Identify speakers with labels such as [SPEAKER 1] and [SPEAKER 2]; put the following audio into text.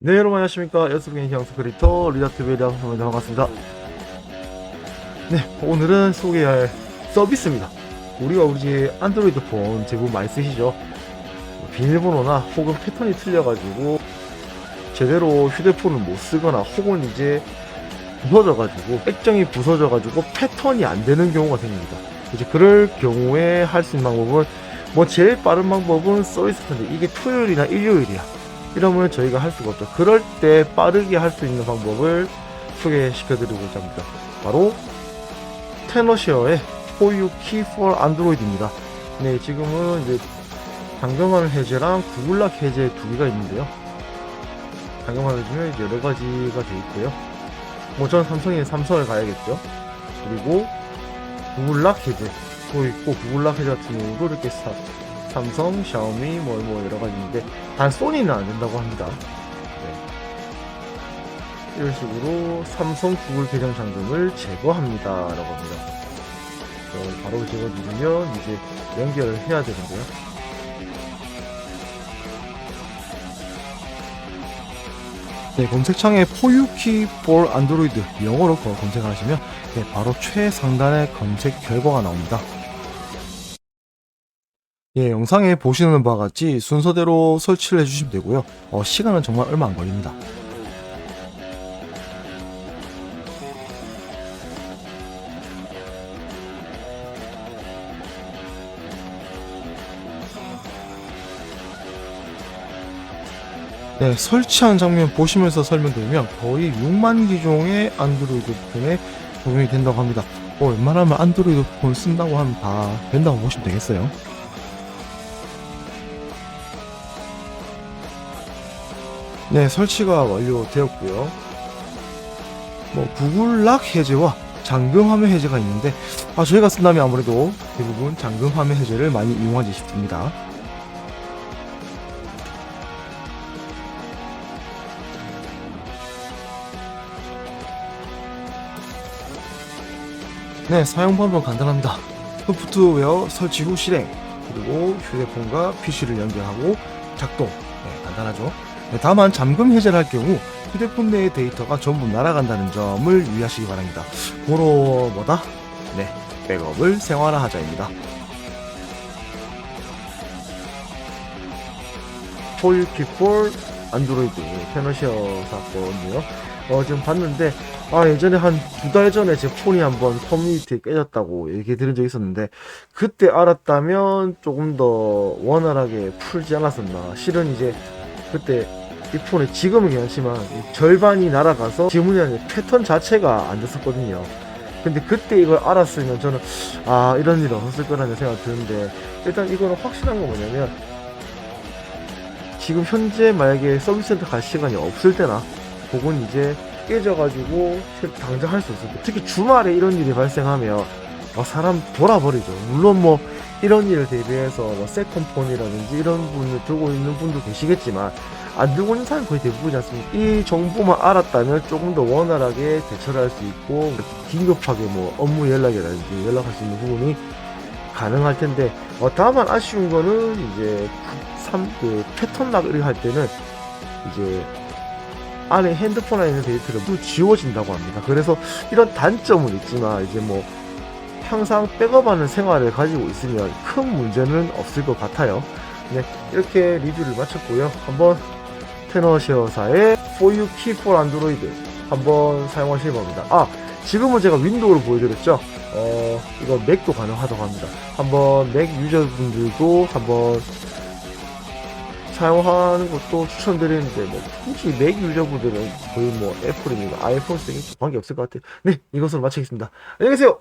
[SPEAKER 1] 네 여러분 안녕하십니까? 여수경의 향수 크리터 리다트베리 방송입니다. 반갑습니다. 네 오늘은 소개할 서비스입니다. 우리가 우리 집 안드로이드 폰 대부분 많이 쓰시죠? 비밀번호나 혹은 패턴이 틀려가지고 제대로 휴대폰을 못 쓰거나 혹은 이제 부서져가지고 액정이 부서져가지고 패턴이 안 되는 경우가 생깁니다. 이제 그럴 경우에 할 수 있는 방법은 뭐 제일 빠른 방법은 서비스 편데 이게 토요일이나 일요일이야 이러면 저희가 할 수가 없죠. 그럴 때 빠르게 할 수 있는 방법을 소개시켜드리고자 합니다. 바로 테너시어의 포유 키 for 안드로이드입니다. 네, 지금은 이제 당경화면 해제랑 구글락 해제 두 개가 있는데요. 해제는 이제 여러 가지가 되어 있고요. 뭐 전 삼성에 삼성을 가야겠죠. 그리고 구글락 해제 또 있고 구글락 해제 같은 경우도 이렇게 사, 삼성, 샤오미 뭐, 뭐 여러 가지 있는데 단 소니는 안 된다고 합니다. 네. 이런 식으로 삼성 구글 계정 잠금을 제거합니다. 라고 합니다. 어, 바로 제거 누르면 이제 연결을 해야 되는데요. 네, 검색창에 포유키 for 안드로이드 영어로 거- 검색하시면 네, 바로 최상단에 검색 결과가 나옵니다. 예, 영상에 보시는 바와 같이 순서대로 설치를 해주시면 되고요. 어, 시간은 정말 얼마 안 걸립니다. 네, 설치한 장면 보시면서 설명드리면 거의 6만 기종의 안드로이드 폰에 적용이 된다고 합니다. 어, 웬만하면 안드로이드 폰 쓴다고 하면 다 된다고 보시면 되겠어요. 네, 설치가 완료되었고요. 뭐 구글 락 해제와 잠금 화면 해제가 있는데 아, 저희가 쓴다면 아무래도 대부분 잠금 화면 해제를 많이 이용하지 싶습니다. 네, 사용 방법은 간단합니다. 소프트웨어 설치 후 실행, 그리고 휴대폰과 PC를 연결하고 작동. 네, 간단하죠. 네, 다만 잠금 해제를 할 경우 휴대폰 내의 데이터가 전부 날아간다는 점을 유의하시기 바랍니다. 고로 뭐다? 네, 백업을 생활화하자입니다. 폴키폴 안드로이드 테너시어 사건이요. 어, 지금 봤는데, 아, 예전에 한 두 달 전에 제 폰이 한번 커뮤니티에 깨졌다고 얘기 들은 적이 있었는데, 그때 알았다면 조금 더 원활하게 풀지 않았었나. 실은 이제, 그때 이 폰이 지금은 괜찮지만, 이 절반이 날아가서 지문이 아니라 패턴 자체가 안 됐었거든요. 근데 그때 이걸 알았으면 저는, 아, 이런 일 없었을 거라는 생각이 드는데, 일단 이거는 확실한 건 뭐냐면, 지금 현재 만약에 서비스 센터 갈 시간이 없을 때나, 혹은 이제 깨져가지고 당장 할 수 없을 때 특히 주말에 이런 일이 발생하면 어, 사람 돌아버리죠 물론 뭐 이런 일을 대비해서 뭐 세컨폰이라든지 이런 분을 들고 있는 분도 계시겠지만 안 들고 있는 사람이 거의 대부분이지 않습니까 이 정보만 알았다면 조금 더 원활하게 대처를 할 수 있고 긴급하게 뭐 업무 연락이라든지 연락할 수 있는 부분이 가능할 텐데 어, 다만 아쉬운 거는 이제 삼, 그 패턴 락을 할 때는 이제 안에 핸드폰 안에 있는 데이터를 지워진다고 합니다. 그래서 이런 단점은 있지만 이제 뭐 항상 백업하는 생활을 가지고 있으면 큰 문제는 없을 것 같아요. 네, 이렇게 리뷰를 마쳤고요. 한번 테너시어사의 For You Key for Android 한번 사용하실 겁니다. 아, 지금은 제가 윈도우를 보여드렸죠. 어, 이거 맥도 가능하다고 합니다. 한번 맥 유저분들도 한번 사용하는 것도 추천드리는데 뭐 굳이 맥 유저분들은 거의 뭐 애플이나 아이폰 쓰기 관계 없을 것 같아요. 네, 이것으로 마치겠습니다. 안녕히 계세요.